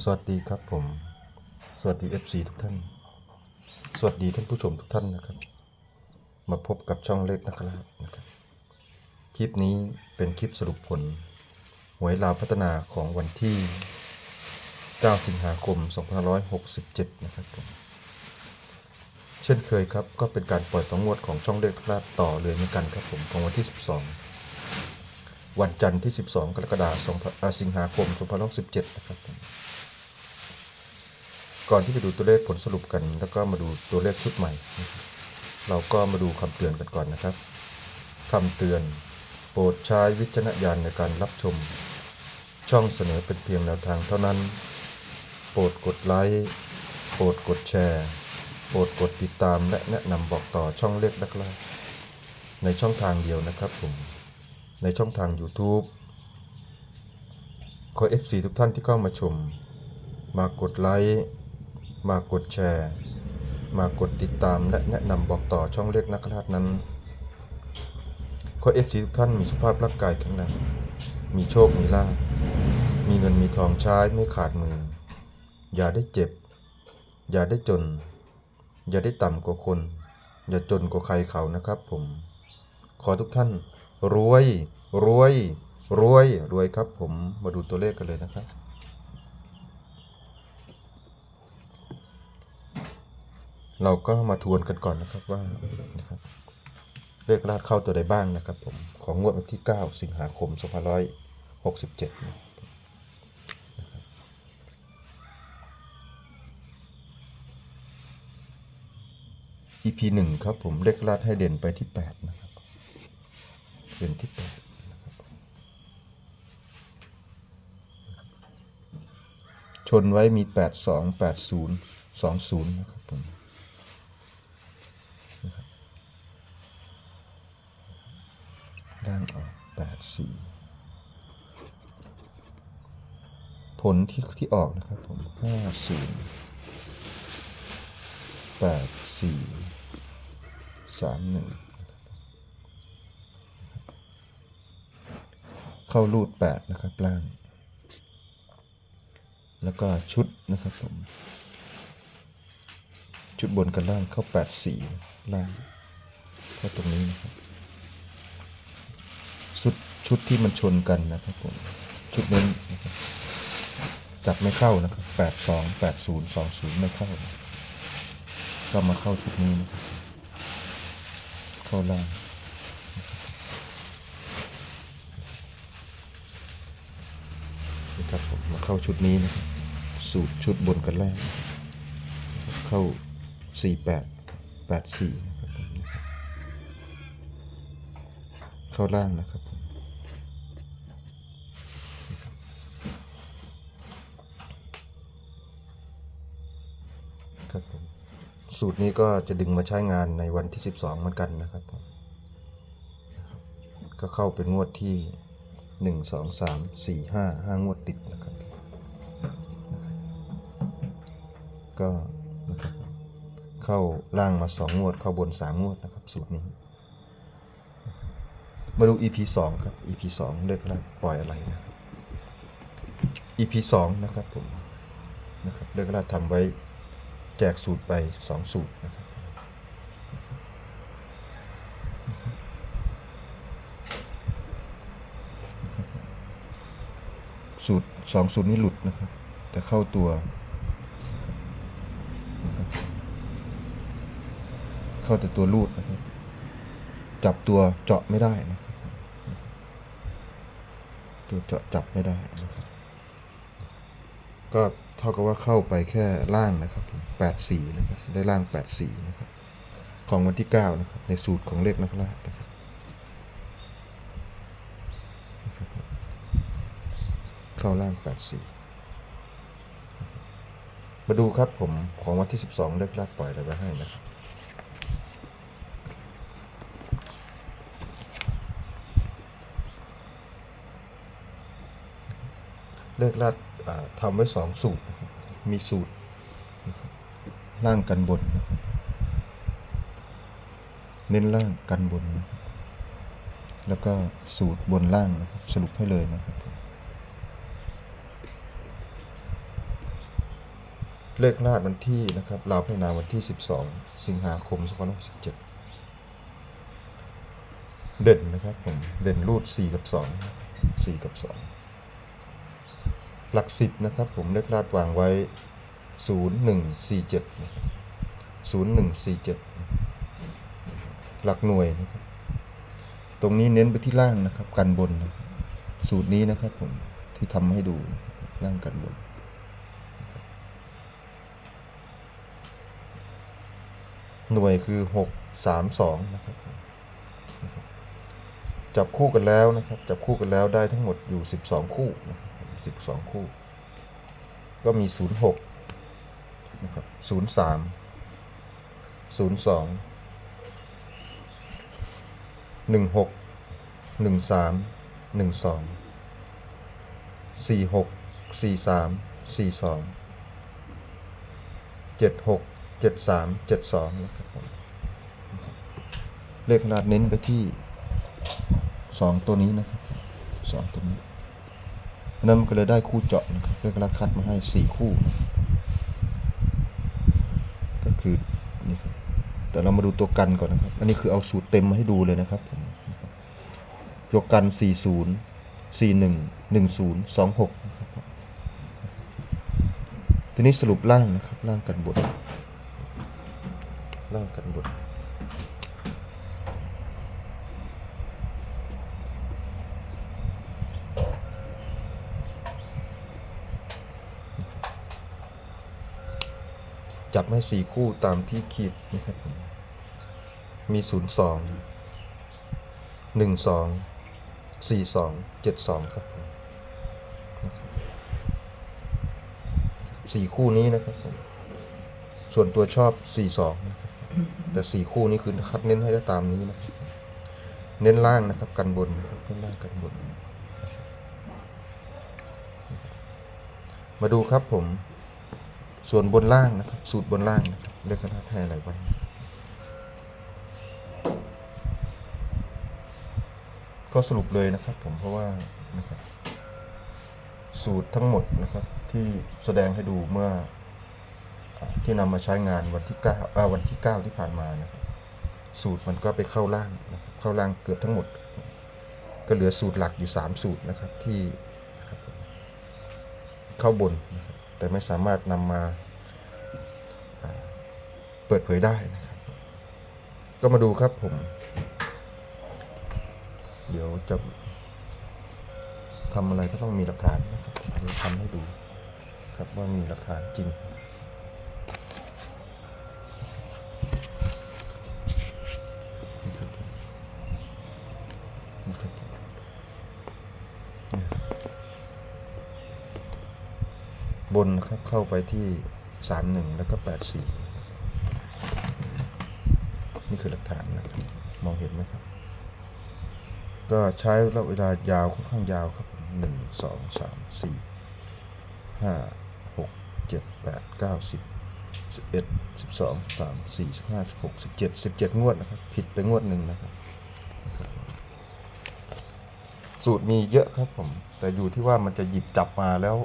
สวัสดีครับผม สวัสดี FC ทุกท่าน สวัสดีท่านผู้ชมทุกท่านนะครับ มาพบกับช่องเล็กนะครับนะครับ คลิปนี้เป็นคลิปสรุปผล หวยลาวพัฒนาของวันที่ 9 สิงหาคม 2567 นะครับผมเช่นเคยครับ ก็เป็นการปล่อยต่องวดของช่องเล็กครับต่อเลยเหมือนกันครับผมของวันที่ 12 วันจันทร์ที่ 12 กรกฎาคมสิงหาคม 2567 นะครับผม ก่อนที่จะดูตัวเลขผลสรุปกัน แล้วก็มาดูตัวเลขชุดใหม่ เราก็มาดูคำเตือนกันก่อนนะครับคำเตือน โปรดใช้วิจารณญาณในการรับชม ช่องเสนอเป็นเพียงแนวทางเท่านั้น โปรดกดไลค์โปรดกดแชร์โปรดกดติดตามและแนะนำบอกต่อช่องเล็กนักล่าในช่องทางเดียวนะครับผมในช่องทาง YouTube ขอ FC ทุกท่านที่เข้ามาชม มากดไลค์ มากดแชร์ มากดติดตามและแนะนำบอกต่อช่องเล็กนักราชนั้น ขอเอฟซีทุกท่านมีสุขภาพร่างกายแข็งแรงมีโชค มีลาภมีเงินมีทองใช้ไม่ขาดมือ อย่าได้เจ็บ อย่าได้จน อย่าได้ต่ำกว่าคน อย่าจนกว่าใครเขานะครับผม ขอทุกท่านรวย รวย รวย รวยครับผม มาดูตัวเลขกันเลยนะครับ เราก็มาทวนกันก่อนนะครับว่านะครับเลขลาดเข้าตัวใดบ้างนะครับผมของงวดวันที่ 9 สิงหาคม 2567นะ EP หนึ่งครับผมเลขลาดให้เด่นไปที่ 8 นะครับ เด่นที่8นะครับชนไว้มี 8 2 8 0 2 0 นะครับผม ล่างออกแปดสี่ผ ลที่ที่ออกนะครับผมห้าศูนย์แปดสี่สามหนึ่งเข้ารูดแปดนะครับล่าง แล้วก็ชุดนะครับผม ชุดบนกับล่างเข้าแปดสี่ล่างเข้าตรงนี้นะครับชุดชุดที่มันชนกันนะครับผมชุดนี้นะครับ จับไม่เข้านะครับแปดสองแปดศูนย์สองศูนย์ไม่เข้า ก็มาเข้าชุดนี้นะครับเข้าล่างนะครับผมมาเข้าชุดนี้นะครับสูตรชุดบนกันล่างนะครับเข้าสี่แปดแปดสี่นะครับเข้าล่างนะครับผม สูตรนี้ก็จะดึงมาใช้งานในวันที่ 12 เหมือนกันนะครับ ก็เข้าเป็นงวดที่ 1 2 3 4 5 5 งวดติดนะครับ ก็นะครับเข้าล่างมา 2 งวด เข้าบน 3 งวดนะครับสูตรนี้ มาดู EP 2 ครับ EP 2 เลือกแล้วปล่อยอะไรนะครับ EP 2 นะครับผมนะครับเลือกแล้วทำไว้ แจกสูตรไป 2 สูตรนะครับสูตร2สูตรนี้หลุดนะครับ แต่เข้าตัวนะครับเข้าแต่ตัวรูดนะครับ จับตัวเจาะไม่ได้นะครับ ตัวเจาะจับไม่ได้นะครับ ก็ ท่ากับว่าเข้าไปแค่ล่างนะครับแปดสี่นะครับได้ล่างแปดสี่นะครับของวันที่เก้านะครับในสูตรของเลขนักล่านะครับนะครับเข้าล่างแปดสี่มาดูครับผมของวันที่สิบสองเลขลาดปล่อยอะไรไว้ให้นะครับเลขลาด ทำไว้สองสูตรนะครับมีสูตรล่างกันบน เน้นล่างกันบน แล้วก็สูตรบนล่างสรุปให้เลยนะครับ เลขราดวันที่นะครับลาวพัฒนาวันที่ 12 สิงหาคม2567เด่นนะครับผม เด่นรูด 4 กับ 2 4 กับ 2 หลักสิบนะครับ ผมเลขราดวางไว้ 0147นะครับ0147 หลักหน่วยนะครับ ตรงนี้เน้นไปที่ล่างนะครับ กันบนนะครับสูตรนี้นะครับผมที่ทำให้ดูล่างกันบน หน่วยคือหกสามสองนะครับ จับคู่กันแล้วนะครับ จับคู่กันแล้วได้ทั้งหมดอยู่สิบสองคู่นะครับ สิบสองคู่ ก็มีศูนย์หกนะครับศูนย์สามศูนย์สองหนึ่งหกหนึ่งสามหนึ่งสองสี่หกสี่สามสี่สองเจ็ดหกเจ็ดสามเจ็ดสองนะครับเลขขนาดเน้นไปที่สองตัวนี้นะครับสองตัวนี้ นั้นมันก็เลยได้คู่เจาะนะครับเลขราคัดมาให้สี่คู่ ก็คือนี่ครับแต่เรามาดูตัวกันก่อนนะครับ อันนี้คือเอาสูตรเต็มมาให้ดูเลยนะครับผมนะครับตัวกัน 40 41 10 26นะครับทีนี้สรุปล่างนะครับ ล่างกันบนล่างกันบน จับให้สี่คู่ตามที่ขีดนะครับผมมีศูนย์สองหนึ่งสองสี่สองเจ็ดสองครับผมสี่คู่นี้นะครับผมส่วนตัวชอบสี่สองนะครับแต่สี่คู่นี้คือคัดเน้นให้ได้ตามนี้นะเน้นล่างนะครับ กันบนนะครับเน้นล่างกันบน มาดูครับผม ส่วนบนล่างนะครับ สูตรบนล่างนะครับเลขคณะให้อะไรไว้ก็สรุปเลยนะครับผมเพราะว่านะครับสูตรทั้งหมดนะครับที่แสดงให้ดูเมื่อที่นำมาใช้งานวันที่เก้าวันที่เก้าที่ผ่านมานะครับสูตรมันก็ไปเข้าล่างนะครับเข้าล่างเกือบทั้งหมด ก็เหลือสูตรหลักอยู่ 3 สูตรนะครับที่รเข้าบนนะครับ แต่ไม่สามารถนำมาเปิดเผยได้นะครับ ก็มาดูครับผม เดี๋ยวจะทำอะไรก็ต้องมีหลักฐานนะครับเดี๋ยวทำให้ดูครับว่ามีหลักฐานจริง นี่ครับผมนี่ครับผมนี่ครับบ นนะครับเข้าไปที่สามหนึ่งแล้วก็แปดสี่นี่คือหลักฐานนะครับมองเห็นไหมครับ ก็ใช้ระยะเวลายาวค่อนข้างยาวครับหนึ่งสองสามสี่ห้าหกเจ็ดแปดเก้าสิบสิบเอ็ดสิบสองสามสี่สิบห้าสิบหกสิบเจ็ดสิบเจ็ดงวดนะครับ ผิดไปงวดหนึ่งนะครับ สูตรมีเยอะครับผม แต่อยู่ที่ว่ามันจะหยิบจับมาแล้ว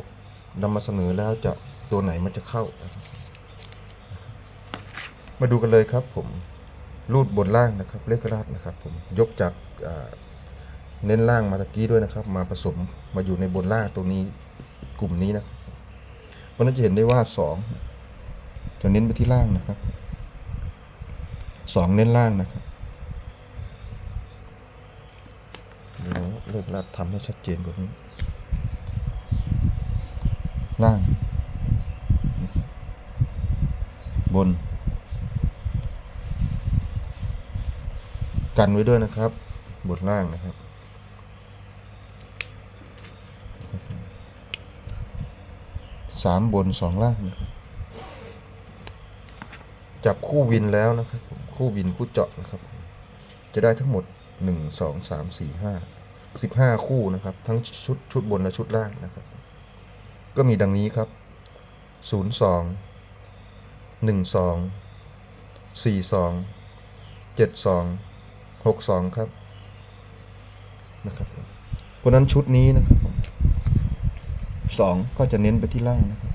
นำมาเสนอแล้วจะตัวไหนมันจะเข้า มาดูกันเลยครับผมรูดบนล่างนะครับเลขราดนะครับผมยกจากเน้นล่างมาตะกี้ด้วยนะครับ มาผสมมาอยู่ในบนล่างตรงนี้กลุ่มนี้นะครับมันน่าจะเห็นได้ว่าสองจะเน้นไปที่ล่างนะครับสองเน้นล่างนะครับเดี๋ยวเลขราดทำให้ชัดเจนกว่านี้ ล่าง บน กันไว้ด้วยนะครับ บนล่างนะครับ สามบนสองล่างนะครับจับคู่วินแล้วนะครับ คู่วินคู่เจาะนะครับ จะได้ทั้งหมดหนึ่งสองสามสี่ห้าสิบห้าคู่นะครับ ทั้งชุดชุดบนและชุดล่างนะครับ ก็มีดังนี้ครับศูนย์สองหนึ่งสองสี่สองเจ็ดสองหกสองครับนะครับเพราะนั้นชุดนี้นะครับผมสองก็จะเน้นไปที่ล่างนะครับ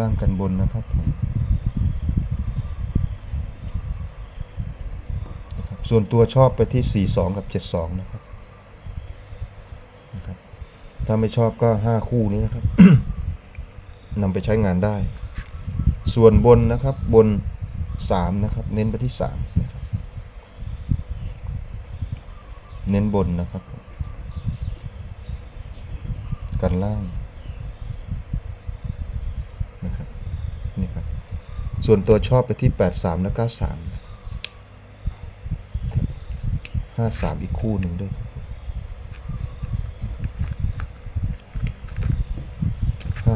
ล่างกันบนนะครับนะครับ ส่วนตัวชอบไปที่ 42 กับ 72 นะครับ ถ้าไม่ชอบก็ 5 คู่นี้นะครับ นำไปใช้งานได้ ส่วนบนนะครับบน 3 นะครับ เน้นไปที่3นะครับเน้นบนนะครับ กันล่างนะครับนี่ครับ ส่วนตัวชอบไปที่ 83 และ 93 53 อีกคู่หนึ่งด้วยครับ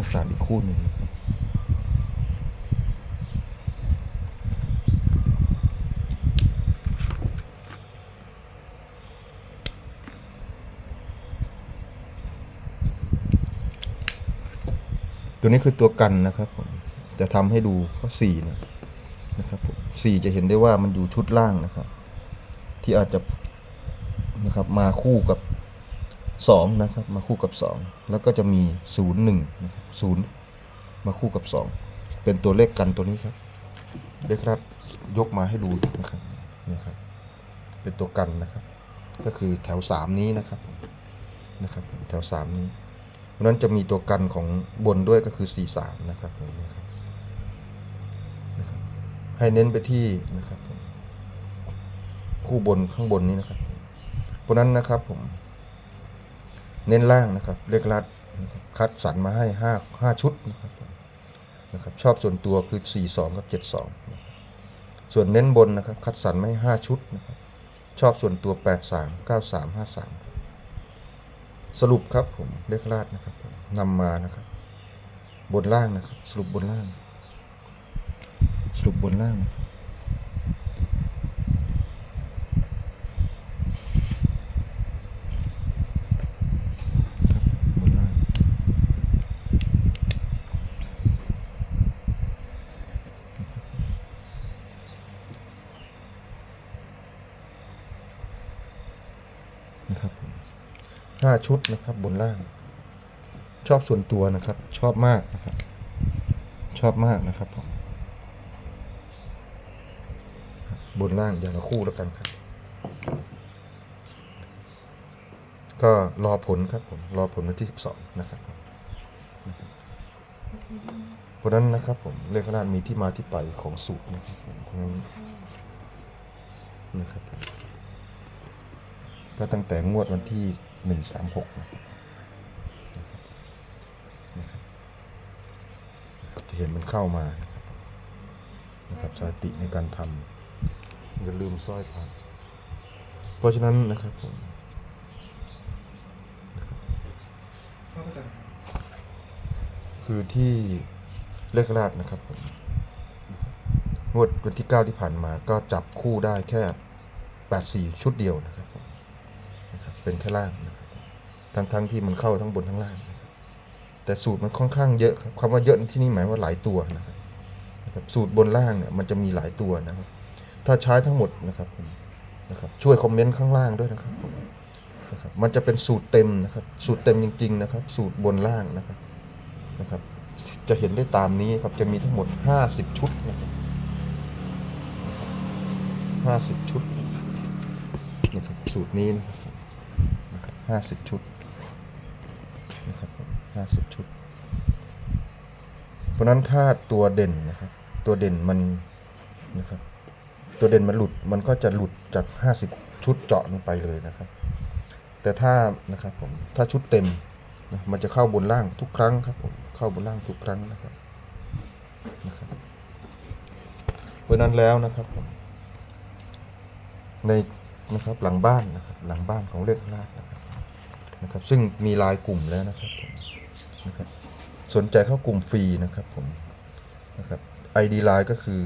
53อีกคู่หนึ่งตัวนี้คือตัวกันนะครับผมจะทำให้ดูก็สี่นะนะครับผมสี่จะเห็นได้ว่ามันอยู่ชุดล่างนะครับ ที่อาจจะนะครับมาคู่กับ สองนะครับมาคู่กับสองแล้วก็จะมีศูนย์หนึ่งนะครับศูนย์มาคู่กับสองเป็นตัวเลขกันตัวนี้ครับเลขรัดยกมาให้ดูนะครับนี่ครับเป็นตัวกันนะครับ ก็คือแถวสามนี้นะครับนะครับแถวสามนี้เพราะนั้นจะมีตัวกันของบนด้วยก็คือ 43 นะครับผมนะครับนะครับให้เน้นไปที่นะครับคู่บนข้างบนนี้นะครับเพราะนั้นนะครับผม เน้นล่างนะครับเลขลัดครับคัดสรรมาให้5 5ชุดนะครับนะครับชอบส่วนตัวคือ 42 กับ 72 ส่วนเน้นบนนะครับคัดสรรมาให้5ชุดนะครับชอบส่วนตัว 83 93 53 สรุปครับผมเลขลาดนะครับนำมานะครับ บนล่างนะครับ สรุปบนล่าง สรุปบนล่างนะครับ ห้าชุดนะครับบนล่าง ชอบส่วนตัวนะครับ ชอบมากนะครับ ชอบมากนะครับผมบนล่างอย่างละคู่แล้วกันครับ ก็รอผลครับผมรอผลวันที่ 12 นะครับเพราะนั้นนะครับผมเลขคณะมีที่มาที่ไปของสูตรนะครับผมนะครับก็ตั้งแต่งวดวันที่ 136นะครับนะครับนะครับจะเห็นมันเข้ามานะครับนะครับสติในการทำอย่าลืมสร้อยพระเพราะฉะนั้นนะครับผมคือที่เลขราดนะครับผมงวดวันที่ 9 ที่ผ่านมาก็จับคู่ได้แค่ 84 ชุดเดียวนะครับนะรบเป็นแค่ล่างนะ ทั้งทั้งที่มันเข้าทั้งบนทั้งล่าง แต่สูตรมันค่อนข้างเยอะครับคำว่าเยอะที่นี่หมายว่าหลายตัวนะครับสูตรบนล่างเนี่ยมันจะมีหลายตัวนะครับ ถ้าใช้ทั้งหมดนะครับนะครับ ช่วยคอมเมนต์ข้างล่างด้วยนะครับมนะครับมันจะเป็นสูตรเต็มนะครับ สูตรเต็มจริง ๆ นะครับ สูตรบนล่างนะครับนะครับ จะเห็นได้ตามนี้ครับจะมีทั้งหมด 50 ชุดนะครับ50 ชุดนะครับสูตรนี้นะครับนะครับ50 ชุด นะครับ50ชุด เพราะนั้นถ้าตัวเด่นนะครับ ตัวเด่นมันนะครับ ตัวเด่นมันหลุดมันก็จะหลุดจาก50ชุดเจาะนี้ไปเลยนะครับ แต่ถ้านะครับผมถ้าชุดเต็มนะมันจะเข้าบนล่างทุกครั้งครับผมเข้าบนล่างทุกครั้งนะครับนะครับเพราะฉะนั้นแล้วนะครับผมในนะครับหลังบ้านนะครับหลังบ้านของเลขลาดนะครับ นะครับซึ่งมีลายกลุ่มแล้วนะครับผมนะครับ สนใจเข้ากลุ่มฟรีนะครับผมนะครับ ID ไลน์ก็คือ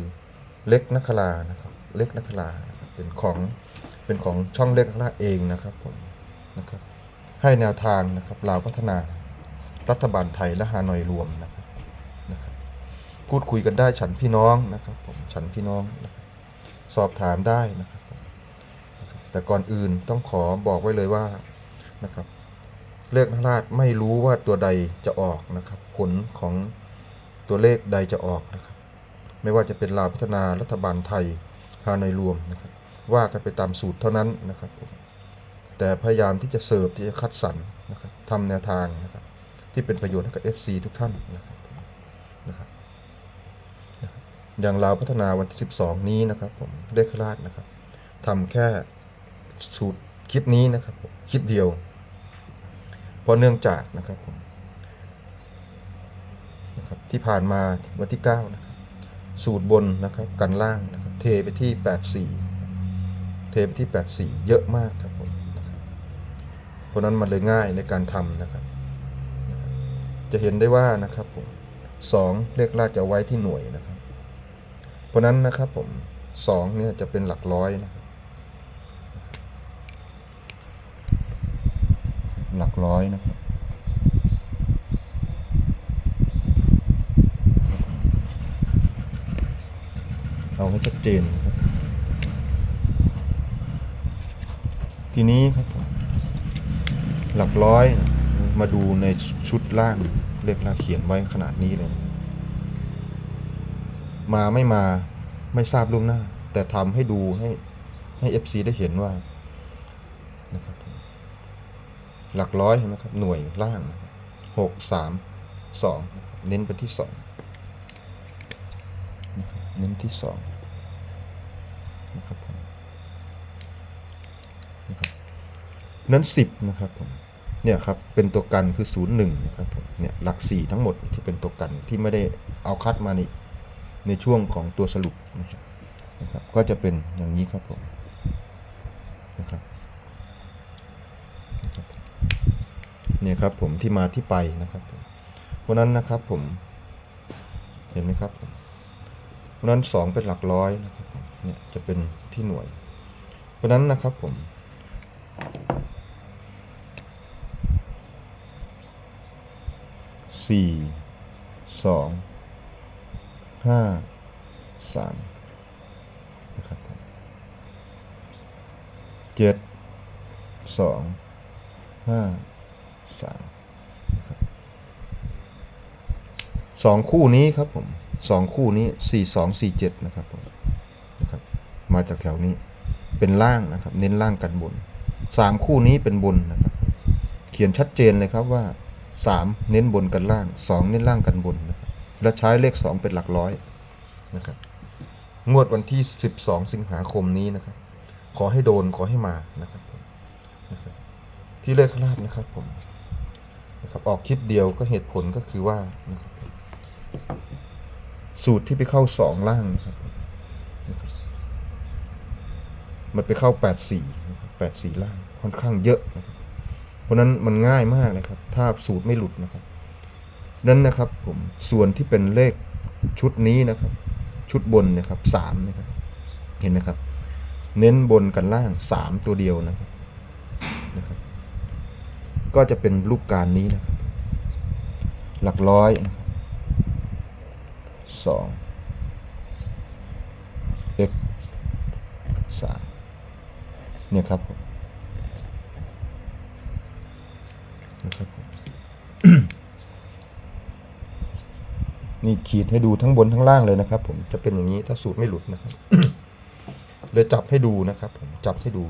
เล็กนักลานะครับเล็กนักลานะครับเป็นของเป็นของช่องเล็กนักลาเองนะครับผมนะครับให้แนวทางนะครับลาวพัฒนารัฐบาลไทยและฮานอยรวมนะครับนะครับ พูดคุยกันได้ฉันพี่น้องนะครับผมฉันพี่น้องนะครับสอบถามได้นะครับแต่ก่อนอื่นต้องขอบอกไว้เลยว่านะครับ เลขนราชไม่รู้ว่าตัวใดจะออกนะครับ ผลของตัวเลขใดจะออกนะครับ ไม่ว่าจะเป็นลาวพัฒนารัฐบาลไทยฮานอยรวมนะครับ ว่ากันไปตามสูตรเท่านั้นนะครับผมแต่พยายามที่จะเสิร์ฟที่จะคัดสรรนะครับทำแนวทางนะครับ ที่เป็นประโยชน์ให้กับ FC ทุกท่านนะครับนะครับอย่างลาวพัฒนาวันที่ 12 นี้นะครับผมเลขราชนะครับทำแค่สูตรคลิปนี้นะครับคลิปเดียว เพราะเนื่องจากนะครับผมนะครับที่ผ่านมาวันที่9นะครับสูตรบนนะครับกันล่างนะครับเทไปที่ 84 เทไปที่ 84 เยอะมากครับผมนะครับเพราะนั้นมันเลยง่ายในการทำนะครับ จะเห็นได้ว่านะครับผมสองเลขราชจะไว้ที่หน่วยนะครับ เพราะนั้นนะครับผมสองเนี่ยจะเป็นหลักร้อยนะครับ หลักร้อยนะครับเอาให้ชัดเจนครับ ทีนี้ครับหลักร้อยมาดูในชุดล่างเลขลากเขียนไว้ขนาดนี้เลย มาไม่มาไม่ทราบล่วงหน้า แต่ทำให้ดูให้ให้ FC ได้เห็นว่านะครับผม หลักร้อยเห็นไหมครับหน่วยล่างหกสามสองเน้นไปที่สองเน้นที่สองนะครับผมนะครับนั้นสิบนะครับผมเนี่ยครับเป็นตัวกันคือศูนย์หนึ่งนะครับผมเนี่ยหลักสี่ทั้งหมดที่เป็นตัวกันที่ไม่ได้เอาคัดมาในในช่วงของตัวสรุปนะครับนะครับก็จะเป็นอย่างนี้ครับผมนะครับ เนี่ยครับผมที่มาที่ไปนะครับผมเพราะนั้นนะครับผมเห็นไหมครับผมเพราะนั้นสองเป็นหลักร้อยนะครับเนี่ยจะเป็นที่หน่วยเพราะนั้นนะครับผมสี่สองห้าสามนะครับผมเจ็ดสองห้า สามสองคู่นี้ครับผมสองคู่นี้สี่สองสี่เจ็ดนะครับผมนะครับ มาจากแถวนี้เป็นล่างนะครับ เน้นล่างกันบนสามคู่นี้เป็นบนนะครับ เขียนชัดเจนเลยครับว่าสามเน้นบนกันล่างสองเน้นล่างกันบนนะครับและใช้เลขสองเป็นหลักร้อยนะครับงวดวันที่ 12 สิงหาคมนี้นะครับ ขอให้โดนขอให้มานะครับผมที่เลขลาบนะครับผม นะครับออกคลิปเดียวก็เหตุผลก็คือว่านะครับสูตรที่ไปเข้าสองล่างนะครับนะครับ มันไปเข้าแปดสี่แปดสี่ล่างค่อนข้างเยอะนะครับเพราะนั้นมันง่ายมากนะครับ ถ้าสูตรไม่หลุดนะครับ นั้นนะครับผมส่วนที่เป็นเลขชุดนี้นะครับ ชุดบนนะครับสามนะครับ เห็นไหมครับ เน้นบนกันล่างสามตัวเดียวนะครับนะครับ ก็จะเป็นรูปการนี้นะครับ หลักร้อยนะครับสอง x สามเนี่ยครับนะครับนี่ขีดให้ดูทั้งบนทั้งล่างเลยนะครับ ผมจะเป็นอย่างนี้ถ้าสูตรไม่หลุดนะครับเลยจับให้ดูนะครับ ผมจับให้ดู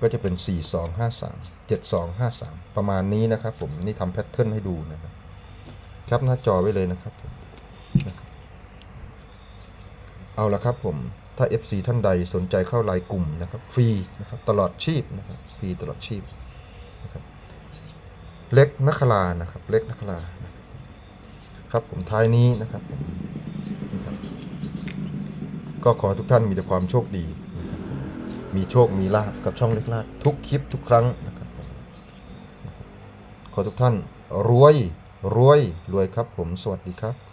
ก็จะเป็น 4 2 5 3 7 2 5 3 ประมาณนี้นะครับผมนี่ทำแพทเทิร์นให้ดูนะครับแคปหน้าจอไว้เลยนะครับผมเอาละครับผมถ้า FC ท่านใดสนใจเข้าไลน์กลุ่มนะครับฟรีนะครับตลอดชีพนะครับฟรีตลอดชีพนะครับเล็กนักลานะครับเล็กนักลาครับผมท้ายนี้นะครับนะรบก็ขอทุกท่านมีแต่ความโชคดี มีโชคมีลาบกับช่องเล็กลาดทุกคลิปทุกครั้งนะครับผมนะครับขอทุกท่านรวยรวยรวยครับผมสวัสดีครับ